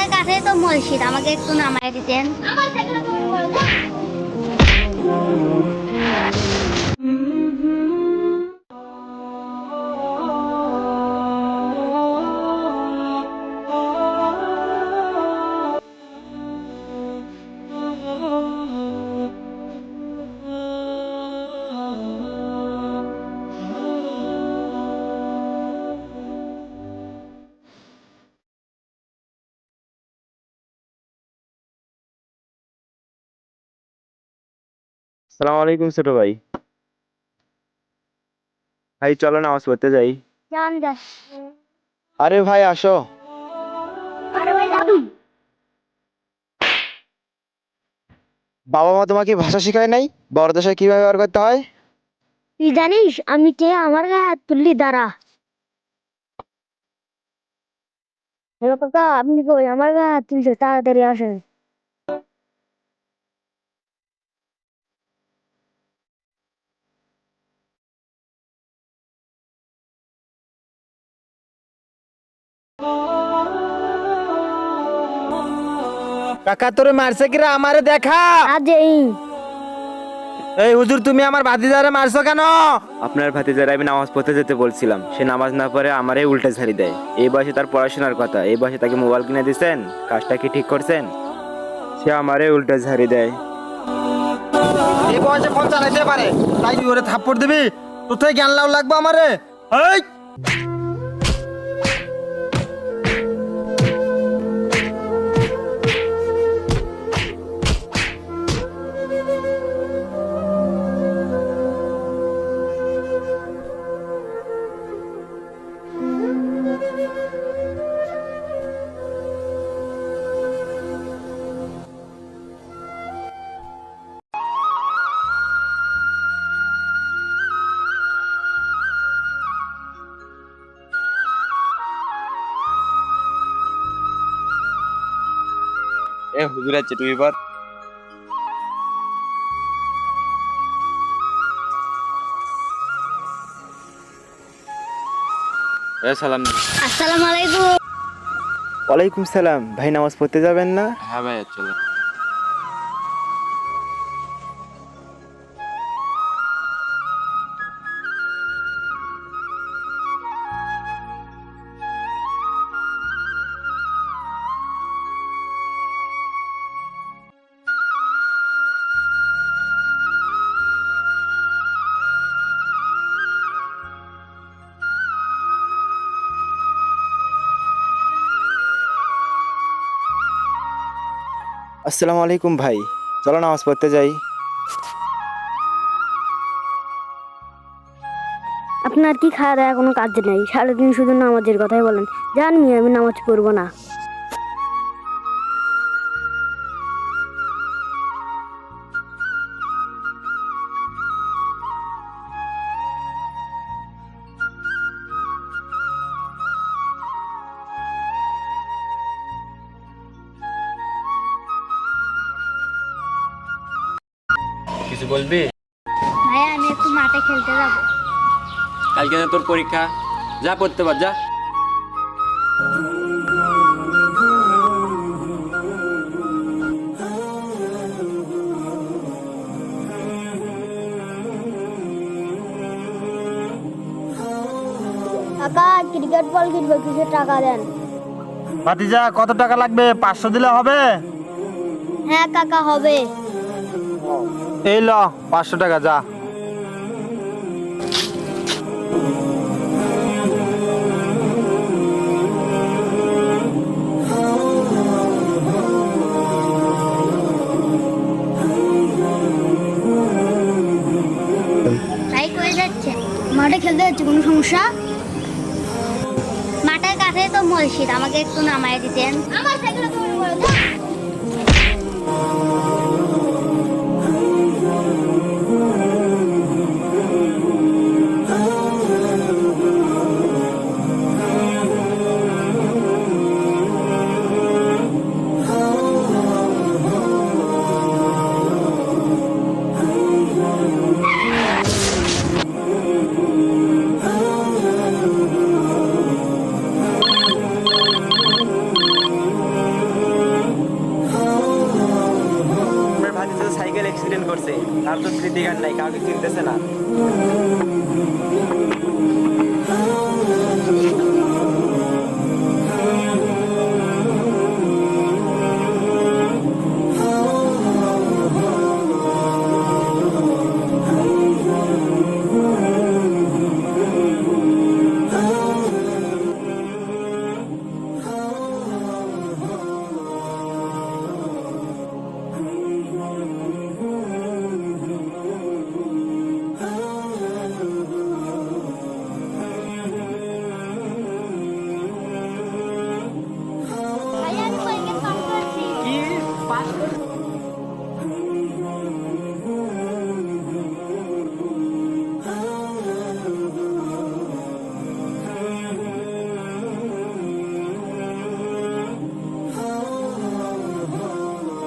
মাঠের কাছে তো মসজিদ আমাকে একটু নামায় দিতেন। সালাম আলাইকুম ছোট ভাই। ভাই চলো নামাজ পড়তে যাই। আরে ভাই আসো। বাবা মা তোমাকে ভাষা শেখায় নাই? বড় দেশে কি ব্যবহার করতে হয়? তুই জানিস আমি কে? আমার গায়ে হাত তুললি দাঁড়া। কাকা আপনি কই? আমার গায়ে হাত তুলছে তাড়াতাড়ি আসেন। কাকা তোরে মারছে কিরা? আমারে দেখা। আজ এই হুজুর তুমি আমার ভাতিজারে মারছো কেন? আপনার ভাতিজারা আমি নামাজ পড়তে যেতে বলছিলাম। সে নামাজ না পড়ে আমারে উল্টে ঝাড়ি দেয়। এই বয়সে তার পড়াশোনার কথা। এই বয়সে তাকে মোবাইল কিনে দিছেন? কাজটা কি ঠিক করছেন? সে আমারে উল্টে ঝাড়ি দেয়। এই বয়সে ফোন চালাইতে পারে। তাই তুই ওরে থাপ্পড় দিবি? তোর থেকে জ্ঞান লাউ লাগবে আমারে? এই! এ হুজুর আছে তুই এবার। সালাম আসসালামু আলাইকুম। ওয়ালাইকুম সালাম। ভাই নামাজ পড়তে যাবেন না? হ্যাঁ ভাই চলো আসসালামু আলাইকুম ভাই। চলো নামাজ পড়তে যাই। আপনার কি খাওয়া দাওয়া কোনো কাজ নেই? সারাদিন শুধু নামাজের কথাই বলেন। জান আমি নামাজ পড়ব না। কিছু বলবি? ভাই আমি একটু মাঠে খেলতে যাব। কালকে না তোর পরীক্ষা। যা পড়তে পার যা। কাকা ক্রিকেট বল কিনবো কিছু টাকা দেন। ভাতিজা কত টাকা লাগবে? পাঁচশো দিলে হবে? হ্যাঁ কাকা হবে। এই ল পাঁচশো টাকা যা। ভাই কই যাচ্ছে। মাঠে খেলতে যাচ্ছে কোনো সমস্যা? মাঠের কাছে তো মসজিদ আমাকে একটু নামায় দিতেন। আমার সাইকেলে তুমি বলো তার তো স্মৃতিজ্ঞান নাই কাউকে চিনতেছে না।